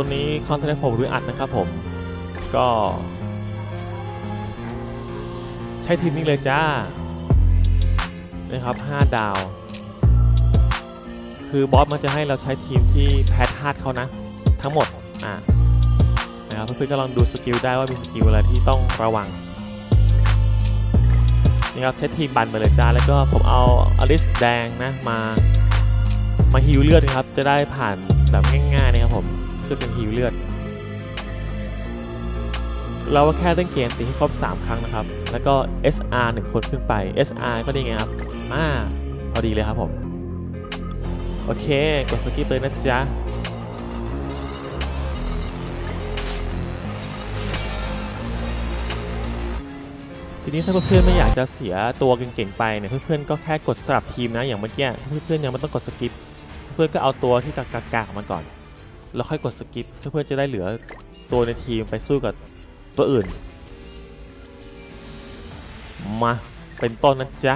ตัวนี้คอนเทนต์ผมหรืออัดนะครับผม ก็ ใช้ทีมนี้เลยจ้า นะครับ 5 ดาว คือบอสมันจะให้เราใช้ทีมที่แพ้ธาตุเขานะ ทั้งหมด อ่านะครับเพื่อนๆก็ลองดูสกิลได้ว่ามีสกิลอะไรที่ต้องระวังนี่ครับใช้ทีมบันไปเลยจ้า แล้วก็ผมเอาอลิสแดงนะมา มาฮิวเลือดนะครับ จะได้ผ่านแบบง่ายๆนะครับผม ช่วยเป็นฮิวเลือด เราก็แค่เล่นเกมตีให้ครบ 3 ครั้งนะครับ แล้วก็ SR 1 คนขึ้นไป SR ก็ดีไงครับอ่าพอดีเลยครับผม โอเค กดสกิปเลยนะจ๊ะทีนี้ถ้าเพื่อนๆไม่อยากจะเสียตัวเก่งๆไปเนี่ยเพื่อนๆก็แค่กดสลับทีมนะอย่างเมื่อกี้เพื่อนๆยังไม่ต้องกดสกิป เพื่อนๆก็เอาตัวที่กากๆออกมาก่อน แล้วค่อยกดสกิปเพื่อนๆจะได้เหลือตัวในทีมไปสู้กับตัวอื่น มา เป็นต้นนะจ๊ะ